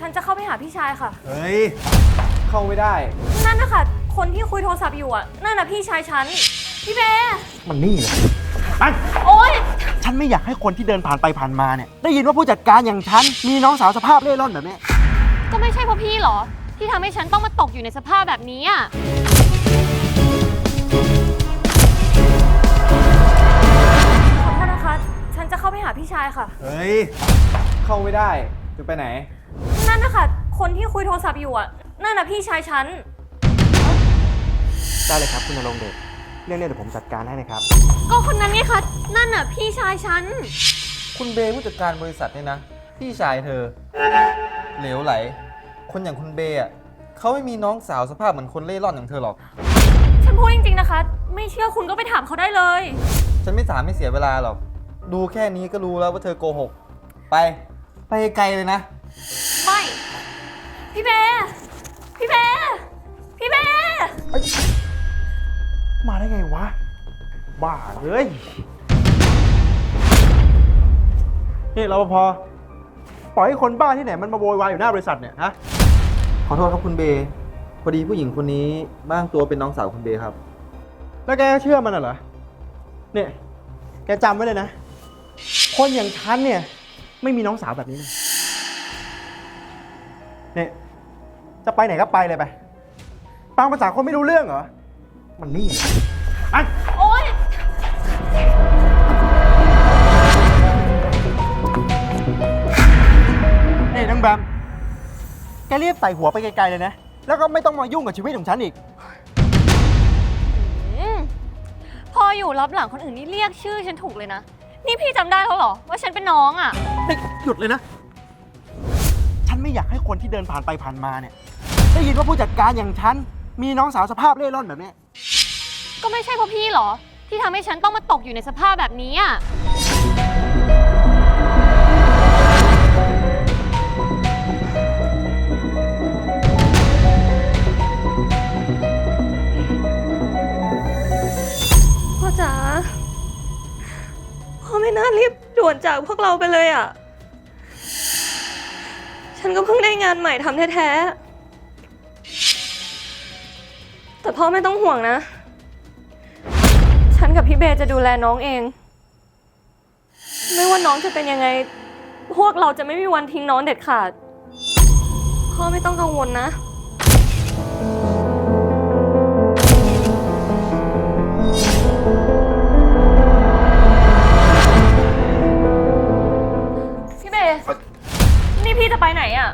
ฉันจะเข้าไปหาพี่ชายค่ะ เฮ้ย เข้าไม่ได้ นั่นนะคะ คนที่คุยโทรศัพท์อยู่อะ นั่นน่ะพี่ชายฉัน พี่เบย์มันนี่เลยมันโอ๊ย ฉันไม่อยากให้คนที่เดินผ่านไปผ่านมาเนี่ย ได้ยินว่าผู้จัดการอย่างฉัน มีน้องสาวสภาพเล่ร่อนแบบนี้ก็ไม่ใช่เพราะพี่หรอ ที่ทำให้ฉันต้องมาตกอยู่ในสภาพแบบนี้อะ ขอโทษนะคะ ฉันจะเข้าไปหาพี่ชายค่ะ เฮ้ย เข้าไม่ได้ จะไปไหน นั่นนะคะคนที่คุยโทรศัพท์อยู่อะ นั่นน่ะพี่ชายฉัน ได้เลยครับคุณนรงค์เดชเรื่องนี้เดี๋ยวผมจัดการให้นะครับ ก็คนนั้นไงคะ นั่นน่ะพี่ชายฉัน คุณเบย์ผู้จัดการบริษัทเนี่ยนะพี่ชายเธอ เหลวไหล คนอย่างคุณเบย์อะเขาไม่มีน้องสาวสภาพเหมือนคนเล่ร่อนอย่างเธอหรอก ฉันพูดจริงๆนะคะ ไม่เชื่อคุณก็ไปถามเขาได้เลย ฉันไม่สามไม่เสียเวลาหรอก ดูแค่นี้ก็รู้แล้วว่าเธอโกหก ไป ไปไกลเลยนะ ไม่ พี่เบย์พี่เบย์พี่เบย์มาได้ไงวะ บ้าเฮ้ยนี่รปภปล่อยให้คนบ้าที่ไหนมันมาโวยวายอยู่หน้าบริษัทเนี่ยฮะขอโทษครับคุณเบย์พอดีผู้หญิงคนนี้บ้างตัวเป็นน้องสาวคุณเบย์ครับ แล้วแกเชื่อมันน่ะเหรอเนี่ยแกจำไว้เลยนะ คนอย่างฉันเนี่ย ไม่มีน้องสาวแบบนี้นะเนี่ย จะไปไหนก็ไปเลยไปฟังภาษาคนไม่รู้เรื่องเหรอ มันนี่ไอ้โอ๊ย นี่นังแบม แกรีบใส่หัวไปไกลๆเลยนะ แล้วก็ไม่ต้องมายุ่งกับชีวิตของฉันอีก อืมพออยู่รับหลังคนอื่นนี่เรียกชื่อฉันถูกเลยนะ นี่พี่จำได้แล้วเหรอ ว่าฉันเป็นน้องอะ นี่หยุดเลยนะ คนที่เดินผ่านไปผ่านมาเนี่ย ได้ยินว่าผู้จัดการอย่างฉัน มีน้องสาวสภาพเล่ร่อนแบบนี้ก็ไม่ใช่เพราะพี่หรอ ที่ทำให้ฉันต้องมาตกอยู่ในสภาพแบบนี้อะ พ่อจ๋าพ่อไม่น่ารีบด่วนจากพวกเราไปเลยอะ ฉันก็เพิ่งได้งานใหม่ทำแท้ๆ แต่พ่อไม่ต้องห่วงนะ ฉันกับพี่เบย์จะดูแลน้องเอง ไม่ว่าน้องจะเป็นยังไง พวกเราจะไม่มีวันทิ้งน้องเด็ดขาด พ่อไม่ต้องกังวลนะ ไปไหนอะ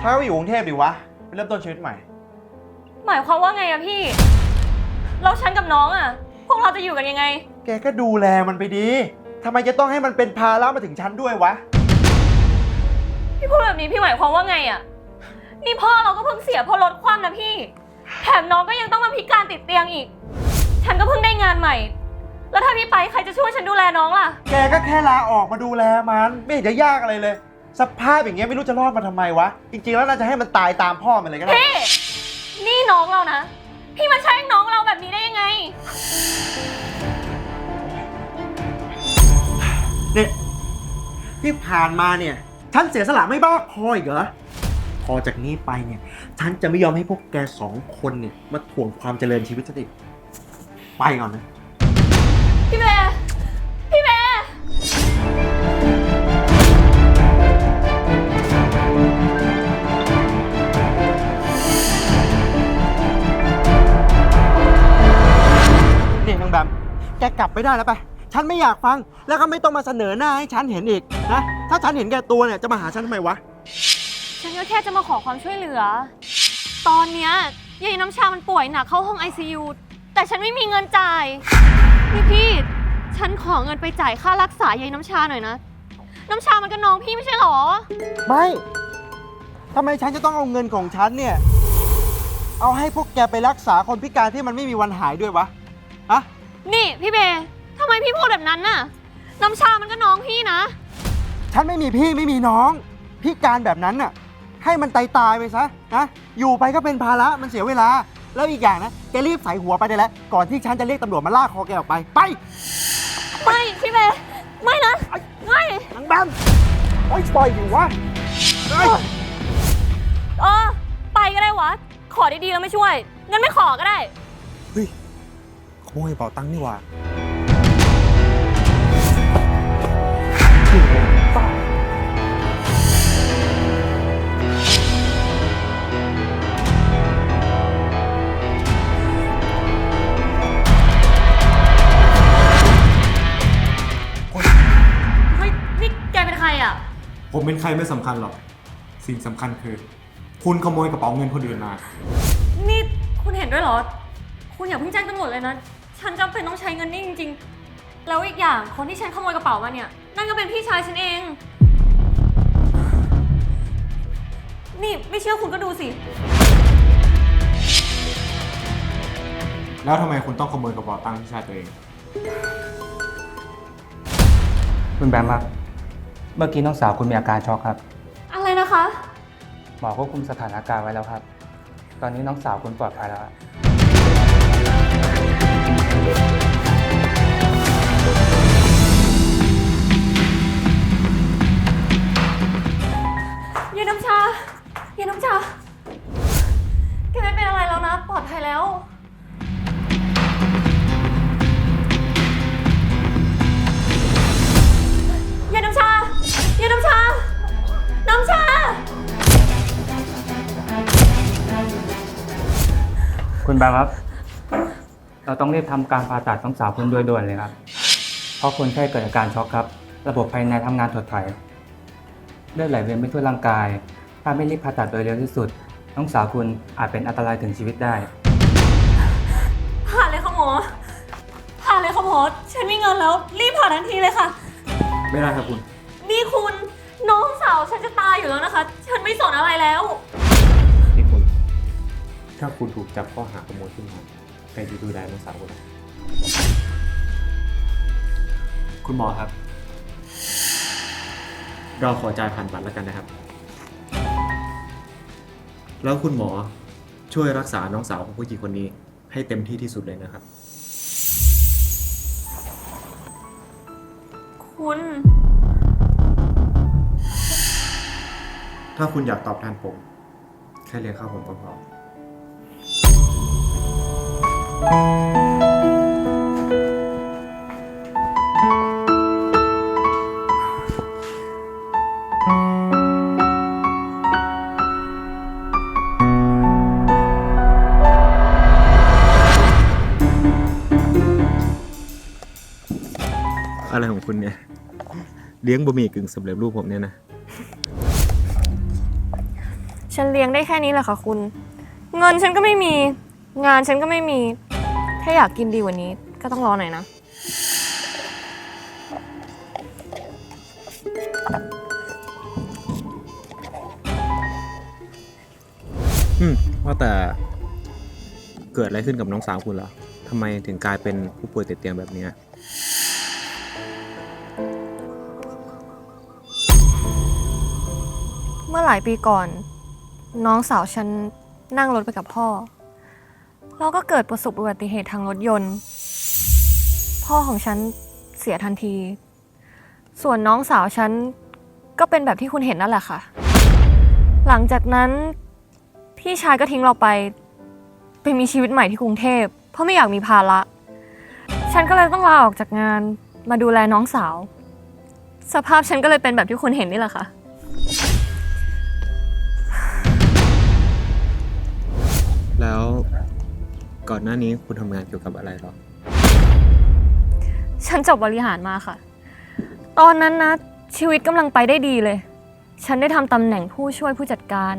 ถ้าก็อยู่กรุงเทพดิวะ ไปเริ่มต้นชีวิตใหม่ หมายความว่าไงอะพี่แล้วฉันกับน้องอะพวกเราจะอยู่กันยังไง แกก็ดูแลมันไปดีทำไมจะต้องให้มันเป็นภาระมาถึงฉันด้วยวะ พี่พูดแบบนี้พี่หมายความว่าไงอะนี่พ่อเราก็เพิ่งเสียเพราะรถคว่ำนะพี่ แถมน้องก็ยังต้องมาพิการติดเตียงอีก ฉันก็เพิ่งได้งานใหม่ แล้วถ้าพี่ไปใครจะช่วยฉันดูแลน้องล่ะ แกก็แค่ลาออกมาดูแลมัน ไม่เห็นจะยากอะไรเลย สภาพอย่างเงี้ยไม่รู้จะรอดมาทำไมวะ จริงๆแล้วน่าจะให้มันตายตามพ่อมันเลยก็ได้ พี่ นี่น้องเรานะ พี่มาแช่งน้องเราแบบนี้ได้ยังไง เนี่ยที่ผ่านมาเนี่ย ฉันเสียสละไม่บ้าพออีกเหรอ พอจากนี้ไปเนี่ย ฉันจะไม่ยอมให้พวกแกสองคนเนี่ย มาถ่วงความเจริญชีวิตฉันอีกไปก่อนนะ แกกลับไปได้แล้วไป ฉันไม่อยากฟัง แล้วก็ไม่ต้องมาเสนอหน้าให้ฉันเห็นอีกนะ ถ้าฉันเห็นแกตัวเนี่ยจะมาหาฉันทำไมวะ ฉันก็แค่จะมาขอความช่วยเหลือ ตอนเนี้ยยายน้ำชามันป่วยหนักเข้าห้อง ICU แต่ฉันไม่มีเงินจ่าย พี่พี่ ฉันขอเงินไปจ่ายค่ารักษายายน้ำชาหน่อยนะ น้ำชามันก็น้องพี่ไม่ใช่หรอ ไม่ทำไมฉันจะต้องเอาเงินของฉันเนี่ย เอาให้พวกแกไปรักษาคนพิการที่มันไม่มีวันหายด้วยวะฮะ นี่พี่เบย์ทำไมพี่พูดแบบนั้นน่ะ น้ำชามันก็น้องพี่นะ ฉันไม่มีพี่ไม่มีน้องพิการแบบนั้นน่ะ ให้มันตายตายๆไปซะนะอยู่ไปก็เป็นภาระมันเสียเวลา แล้วอีกอย่างนะแกรีบใส่หัวไปได้แล้ว ก่อนที่ฉันจะเรียกตำรวจมาลากคอแกออกไป ไปไม่พี่เบย์ไม่นะไม่นังแบมโอ้ยปล่อยอยู่วะเฮ้ยเออ ไปก็ได้วะ ขอดีๆแล้วไม่ช่วยงั้นไม่ขอก็ได้ เฮ้ยข โมยกระเป๋าตังค์นี่หว่าเฮ้ยนี่แกเป็นใครอะ ผมเป็นใครไม่สำคัญหรอก สิ่งสำคัญคือ คุณขโมยกระเป๋าเงินคนอื่นมา นี่คุณเห็นด้วยเหรอ คุณอย่าเพิ่งแจ้งตำรวจเลยนะ ฉันจำเป็นต้องใช้เงินนี่จริงๆ แล้วอีกอย่างคนที่ฉันขโมยกระเป๋ามาเนี่ย นั่นก็เป็นพี่ชายฉันเอง นี่ไม่เชื่อคุณก็ดูสิ แล้วทำไมคุณต้องขโมยกระเป๋าตังค์พี่ชายตัวเอง คุณแบมครับ เมื่อกี้น้องสาวคุณมีอาการช็อกครับ อะไรนะคะ หมอควบคุมสถานการณ์ไว้แล้วครับ ตอนนี้น้องสาวคุณปลอดภัยแล้วครับ ย็นน้ำชาย็นน้ำชา แกไม่เป็นอะไรแล้วนะ ปลอดภัยแล้วย็นน้ำชาย็นน้ำชา น้ำชา คุณแบมครับ เราต้องรีบทำการผ่าตัดน้องสาวคุณโดยด่วนเลยครับ เพราะคนไข้เกิดอาการช็อกครับ ระบบภายในทำงานถดถอยเลือดไหลเวียนไปทั่วร่างกาย ถ้าไม่รีบผ่าตัดโดยเร็วที่สุด น้องสาวคุณอาจเป็นอันตรายถึงชีวิตได้ผ่าเลยค่ะหมอผ่าเลยค่ะหมอฉันมีเงินแล้วรีบผ่าทันทีเลยค่ะ ไม่ได้ครับคุณ นี่คุณน้องสาวฉันจะตายอยู่แล้วนะคะ ฉันไม่สนอะไรแล้ว นี่คุณ ถ้าคุณถูกจับข้อหาขโมยขึ้นมา ใครจะดูแลน้องสาวคุณคุณหมอครับ เราขอจ่ายผ่านบัตรแล้วกันนะครับ แล้วคุณหมอช่วยรักษาน้องสาวของผู้หญิงคนนี้ ให้เต็มที่ที่สุดเลยนะครับ คุณ ถ้าคุณอยากตอบแทนผม แค่เลี้ยงข้าวผมก็พอ อะไรของคุณเนี่ย เลี้ยงบะหมี่กึ่งสำเร็จรูปผมเนี่ยนะ ฉันเลี้ยงได้แค่นี้แหละค่ะคุณ เงินฉันก็ไม่มี งานฉันก็ไม่มี ถ้าอยากกินดีกว่านี้ก็ต้องรอหน่อยนะ อืมว่าแต่เกิดอะไรขึ้นกับน้องสาวคุณเหรอทำไมถึงกลายเป็นผู้ป่วยติดเตียงแบบเนี้ยเมื่อหลายปีก่อน น้องสาวฉันนั่งรถไปกับพ่อ แล้วก็เกิดประสบอุบัติเหตุทางรถยนต์ พ่อของฉันเสียทันที ส่วนน้องสาวฉันก็เป็นแบบที่คุณเห็นนั่นแหละค่ะ หลังจากนั้น พี่ชายก็ทิ้งเราไป ไปมีชีวิตใหม่ที่กรุงเทพ เพราะไม่อยากมีภาระ ฉันก็เลยต้องลาออกจากงานมาดูแลน้องสาว สภาพฉันก็เลยเป็นแบบที่คุณเห็นนี่แหละค่ะ แล้ว ก่อนหน้านี้คุณทำงานเกี่ยวกับอะไรหรอ ฉันจบบริหารมาค่ะ ตอนนั้นนะ ชีวิตกำลังไปได้ดีเลย ฉันได้ทำตำแหน่งผู้ช่วยผู้จัดการ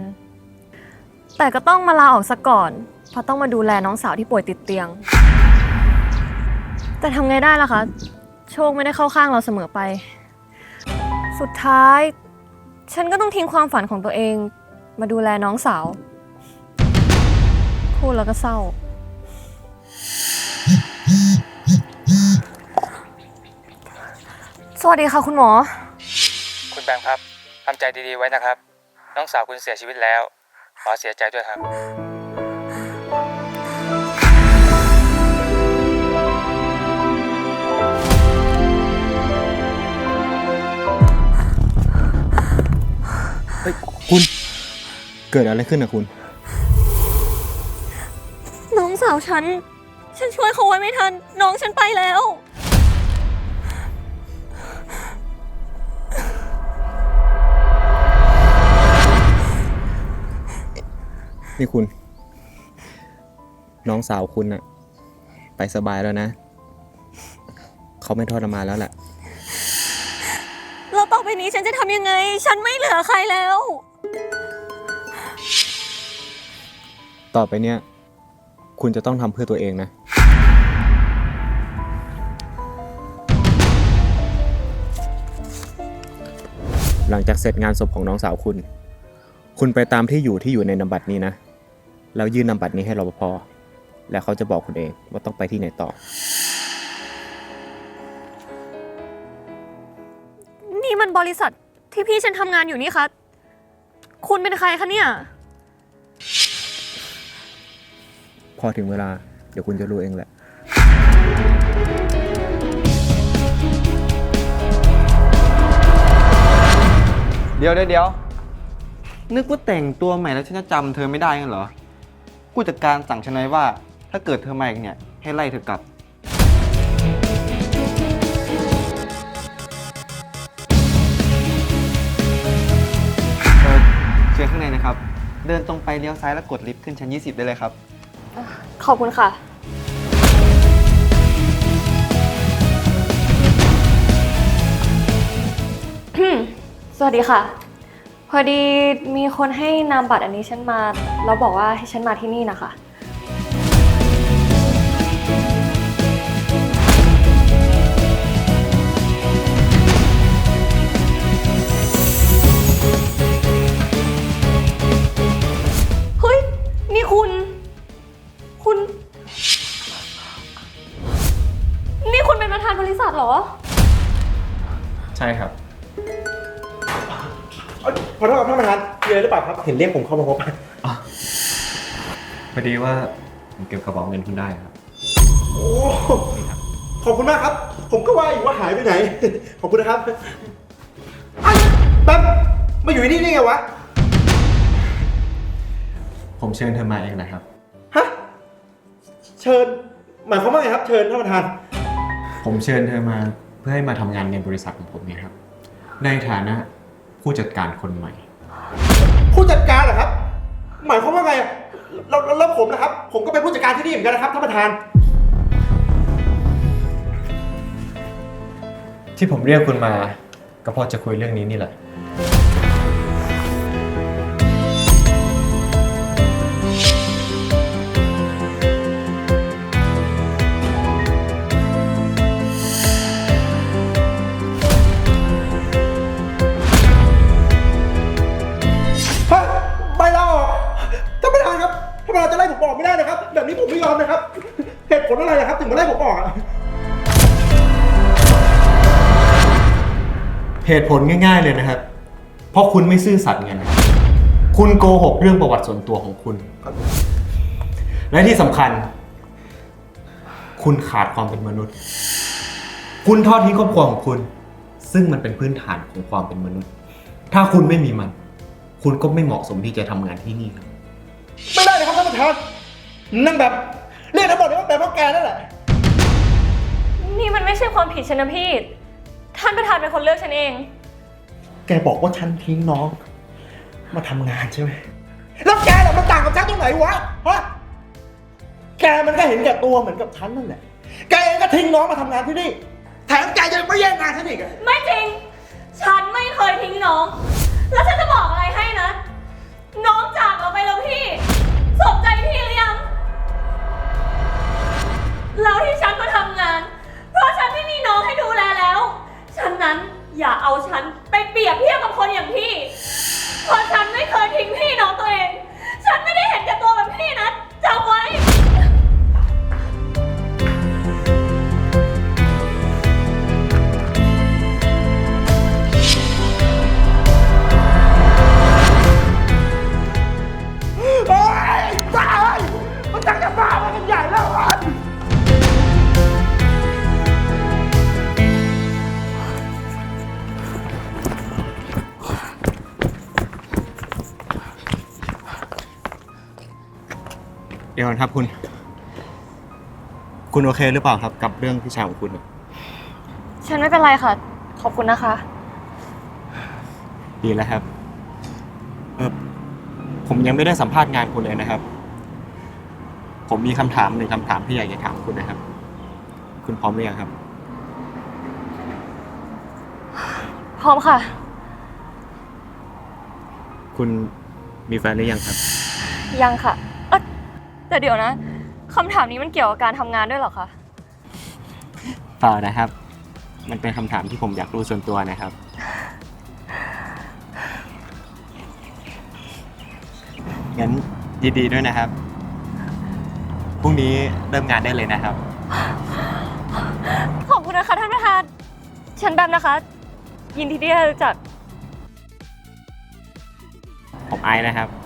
แต่ก็ต้องมาลาออกซะก่อน เพราะต้องมาดูแลน้องสาวที่ป่วยติดเตียง แต่ทำไงได้ล่ะคะ โชคไม่ได้เข้าข้างเราเสมอไป สุดท้าย ฉันก็ต้องทิ้งความฝันของตัวเอง มาดูแลน้องสาว พูดแล้วก็เศร้า สวัสดีค่ะคุณหมอ คุณแบมครับทำใจดีๆไว้นะครับ น้องสาวคุณเสียชีวิตแล้ว ขอเสียใจด้วยครับเอ้ยคุณ เกิดอะไรขึ้นอะคุณ น้องสาวฉัน ฉันช่วยเขาไว้ไม่ทัน น้องฉันไปแล้ว นี่คุณ น้องสาวคุณอะไปสบายแล้วนะ เขาไม่ทรมานแล้วแหละ แล้วต่อไปนี้ฉันจะทำยังไง ฉันไม่เหลือใครแล้ว ต่อไปเนี้ยคุณจะต้องทำเพื่อตัวเองนะ หลังจากเสร็จงานศพของน้องสาวคุณ คุณไปตามที่อยู่ที่อยู่ในนามบัตรนี้นะ แล้วยื่นนามบัตรนี้ให้รปภ แล้วเขาจะบอกคุณเองว่าต้องไปที่ไหนต่อ นี่มันบริษัทที่พี่ฉันทำงานอยู่นี่คะ คุณเป็นใครคะเนี่ย พอถึงเวลา เดี๋ยวคุณจะรู้เองแหละ ดี๋ยวเดี๋ยวเดี๋ยวนึกว่าแต่งตัวใหม่แล้วฉันจะจำเธอไม่ได้กันเหรอ ผู้จัดการสั่งฉันไว้ว่า ถ้าเกิดเธอมาอีกเนี่ย ให้ไล่เธอกลับ เออเชิญข้างในนะครับ เดินตรงไปเลี้ยวซ้ายแล้วกดลิฟต์ขึ้นชั้น 20 ได้เลยครับ ขอบคุณค่ะ วัสดีค่ะ พอดีมีคนให้นามบัตรอันนี้ฉันมา แล้วบอกว่าให้ฉันมาที่นี่นะคะ เฮ้ย นี่คุณ คุณ นี่คุณเป็นประธานบริษัทเหรอ ใช่ครับ ขอโทษครับท่านประธานมีอะไรหรือเปล่าครับ เห็นเรียกผมเข้ามาพบพอดีว่าผมเก็บกระเป๋าเงินคุณได้ครับ โอ้ขอบคุณมากครับ ผมก็ว่าอยู่ว่าหายไปไหน ขอบคุณนะครับไอ้แป๊บมาอยู่ที่นี่ได้ไงวะ ผมเชิญเธอมาเองนะครับ ฮะ เชิญ หมายความว่าไงครับ เชิญท่านประธาน ผมเชิญเธอมาเพื่อให้มาทำงานในบริษัทของผมเนี่ยครับ ในฐานะ ผู้จัดการคนใหม่ ผู้จัดการเหรอครับ หมายความว่าไงอะแล้วแล้วแล้วผมนะครับ ผมก็เป็นผู้จัดการที่นี่เหมือนกันนะครับท่านประธาน ที่ผมเรียกคุณมา ก็เพราะจะคุยเรื่องนี้นี่แหละฮะ ลง่ายๆเลยนะครับ เพราะคุณไม่ซื่อสัตย์ไงนะครับคุณโกหกเรื่องประวัติส่วนตัวของคุณ และที่สำคัญ คุณขาดความเป็นมนุษย์ คุณทอดทิ้งครอบครัวของคุณ ซึ่งมันเป็นพื้นฐานของความเป็นมนุษย์ ถ้าคุณไม่มีมัน คุณก็ไม่เหมาะสมที่จะทำงานที่นี่ครับ ไม่ได้นะครับท่านประธานนั่นแบบเรียกทั้งหมดเลยว่าเป็นเพราะแกนั่นแหละ นี่มันไม่ใช่ความผิดฉันนะพี่ ท่านประธานเป็นคนเลือกฉันเอง แกบอกว่าฉันทิ้งน้อง มาทำงานใช่ไหม แล้วแกล่ะมันต่างกับฉันตรงไหนวะฮะแกมันก็เห็นแก่ตัวเหมือนกับฉันนั่นแหละ แกเองก็ทิ้งน้องมาทำงานที่นี่ แถมแกยังไม่แย่งงานฉันอีกอะ ไม่จริง ดี๋ยวก่อนครับคุณ คุณโอเคหรือเปล่าครับ กับเรื่องพี่ชายของคุณอะฉันไม่เป็นไรค่ะ ขอบคุณนะคะ ดีแล้วครับ เออผมยังไม่ได้สัมภาษณ์งานคุณเลยนะครับ ผมมีคำถามหนึ่งคำถามที่อยากจะถามคุณนะครับ คุณพร้อมหรือยังครับ พร้อมค่ะ คุณมีแฟนหรือยังครับ ยังค่ะเอ๊ะ แต่เดี๋ยวนะคำถามนี้มันเกี่ยวกับการทำงานด้วยเหรอคะเปล่านะครับ มันเป็นคำถามที่ผมอยากรู้ส่วนตัวนะครับ งั้นยินดีด้วยนะครับ พรุ่งนี้เริ่มงานได้เลยนะครับ ขอบคุณนะคะท่านประธานฉันแบมนะคะ ยินดีที่ได้รู้จัก ผมไอซ์นะครับ